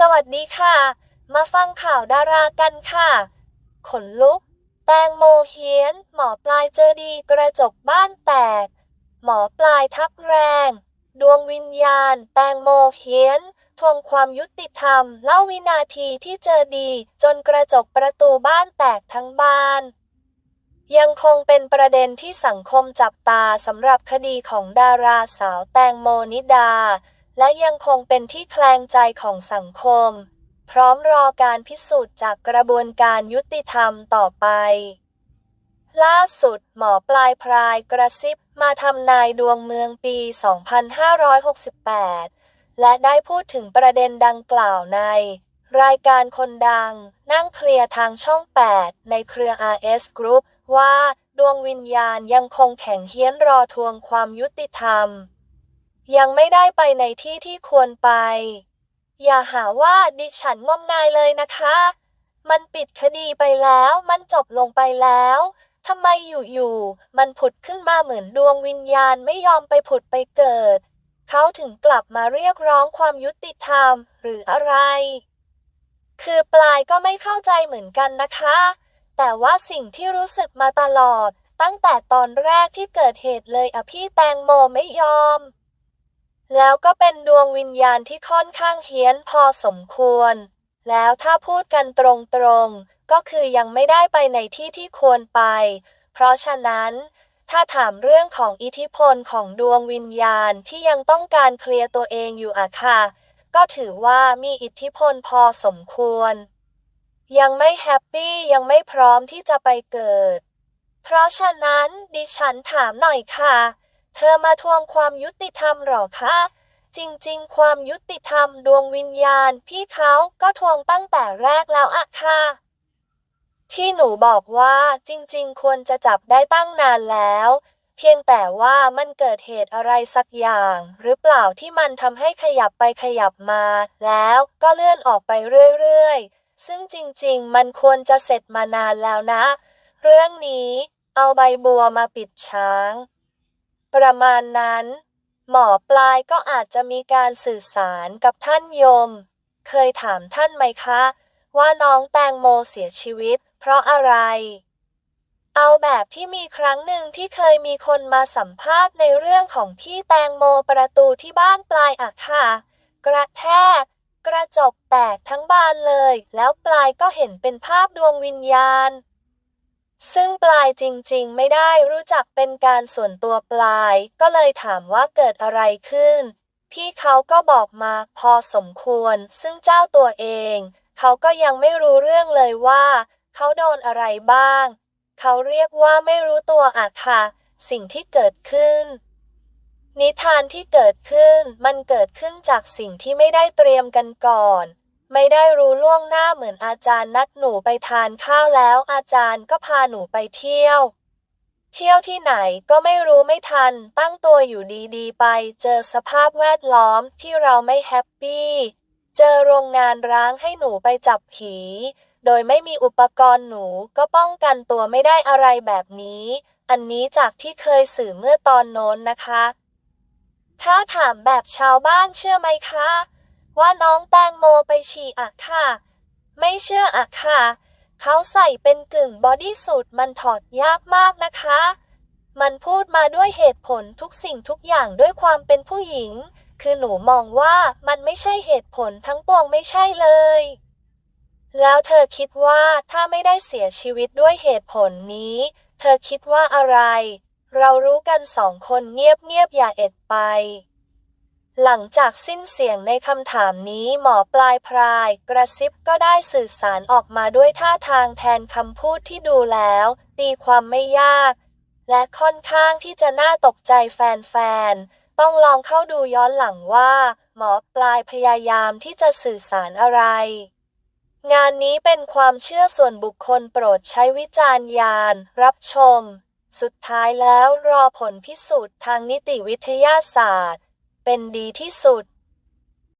สวัสดีค่ะ มาฟังข่าวดารากันค่ะ ขนลุก แตงโมเฮียน หมอปลายเจอดีกระจกบ้านแตก หมอปลายทักแรง ดวงวิญญาณ แตงโมเฮียน ทวงความยุติธรรม เล่าวินาทีที่เจอดี จนกระจกประตูบ้านแตกทั้งบ้าน ยังคงเป็นประเด็นที่สังคมจับตาสำหรับคดีของดาราสาวแตงโมนิดา และยังคงเป็นที่แคลงใจของสังคม พร้อมรอการพิสูจน์จากกระบวนการยุติธรรมต่อไป ล่าสุดหมอปลายพรายกระซิบมาทำนายดวงเมืองปี 2568 และได้พูดถึงประเด็นดังกล่าวใน รายการคนดัง นั่งเคลียร์ทางช่อง 8 ในเครือ RS Group ว่าดวงวิญญาณยังคงแข็งเฮี้ยนรอทวงความยุติธรรม ยังไม่ได้ไปในที่ที่ควรไป อย่าหาว่าดิฉันงมงายเลยนะคะ มันปิดคดีไปแล้ว มันจบลงไปแล้วทำไมอยู่ๆ มันผุดขึ้นมาเหมือนดวงวิญญาณไม่ยอมไปผุดไปเกิด เขาถึงกลับมาเรียกร้องความยุติธรรมหรืออะไร คือปลายก็ไม่เข้าใจเหมือนกันนะคะ แต่ว่าสิ่งที่รู้สึกมาตลอด ตั้งแต่ตอนแรกที่เกิดเหตุเลยอะพี่แตงโมไม่ยอม แล้วก็เป็นดวงวิญญาณที่ค่อนข้างเฮี้ยนพอสมควร แล้วถ้าพูดกันตรงๆ ก็คือยังไม่ได้ไปในที่ที่ควรไป เพราะฉะนั้น ถ้าถามเรื่องของอิทธิพลของดวงวิญญาณที่ยังต้องการเคลียร์ตัวเองอยู่อะค่ะ ก็ถือว่ามีอิทธิพลพอสมควร ยังไม่แฮปปี้ยังไม่พร้อมที่จะไปเกิด เพราะฉะนั้นดิฉันถามหน่อยค่ะ เธอมาทวงความยุติธรรมหรอคะ จริงๆ ความยุติธรรมดวงวิญญาณ พี่เขาก็ทวงตั้งแต่แรกแล้วอะค่ะ ที่หนูบอกว่าจริงๆ ควรจะจับได้ตั้งนานแล้ว เพียงแต่ว่ามันเกิดเหตุอะไรสักอย่าง หรือเปล่าที่มันทำให้ขยับไปขยับมา แล้วก็เลื่อนออกไปเรื่อยๆ ซึ่งจริงๆ มันควรจะเสร็จมานานแล้วนะ เรื่องนี้เอาใบบัวมาปิดช้าง ประมาณนั้น หมอปลายก็อาจจะมีการสื่อสารกับท่านโยม เคยถามท่านไหมคะ ว่าน้องแตงโมเสียชีวิต เพราะอะไร เอาแบบที่มีครั้งหนึ่งที่เคยมีคนมาสัมภาษณ์ในเรื่องของพี่แตงโมประตูที่บ้านปลายอะค่ะ กระแทกกระจกแตกทั้งบานเลย แล้วปลายก็เห็นเป็นภาพดวงวิญญาณ ซึ่งปลายจริงๆ ไม่ได้รู้จักเป็นการส่วนตัวปลาย ก็เลยถามว่าเกิดอะไรขึ้น พี่เขาก็บอกมาพอสมควร ซึ่งเจ้าตัวเอง เขาก็ยังไม่รู้เรื่องเลยว่า เขาโดนอะไรบ้าง เขาเรียกว่าไม่รู้ตัวอะค่ะ สิ่งที่เกิดขึ้น นิทานที่เกิดขึ้นมันเกิดขึ้นจากสิ่งที่ไม่ได้เตรียมกันก่อน ไม่ได้รู้ล่วงหน้าเหมือนอาจารย์นัดหนูไปทานข้าวแล้ว อาจารย์ก็พาหนูไปเที่ยว เที่ยวที่ไหนก็ไม่รู้ไม่ทัน ตั้งตัวอยู่ดีๆ ไป เจอสภาพแวดล้อมที่เราไม่แฮปปี้ เจอโรงงานร้างให้หนูไปจับผี โดยไม่มีอุปกรณ์หนูก็ป้องกันตัวไม่ได้อะไรแบบนี้ อันนี้จากที่เคยสื่อเมื่อตอนโน้นนะคะ ถ้าถามแบบชาวบ้านเชื่อไหมคะ ว่าน้องแตงโมไปฉี่อะค่ะ ไม่เชื่ออะค่ะ เขาใส่เป็นกึ่งบอดี้สูทมันถอดยากมากนะคะ มันพูดมาด้วยเหตุผลทุกสิ่งทุกอย่างด้วยความเป็นผู้หญิง คือหนูมองว่ามันไม่ใช่เหตุผลทั้งปวงไม่ใช่เลย แล้วเธอคิดว่าถ้าไม่ได้เสียชีวิตด้วยเหตุผลนี้ เธอคิดว่าอะไร เรารู้กันสองคนเงียบๆอย่าเอ็ดไป หลังจากสิ้นเสียงในคำถามนี้หมอปลายพราย กระซิบก็ได้สื่อสารออกมาด้วยท่าทางแทนคำพูดที่ดูแล้ว ตีความไม่ยาก และค่อนข้างที่จะน่าตกใจแฟนๆ ต้องลองเข้าดูย้อนหลังว่า หมอปลายพยายามที่จะสื่อสารอะไร งานนี้เป็นความเชื่อส่วนบุคคลโปรดใช้วิจารณญาณรับชม สุดท้ายแล้วรอผลพิสูจน์ทางนิติวิทยาศาสตร์ เป็นดีที่สุด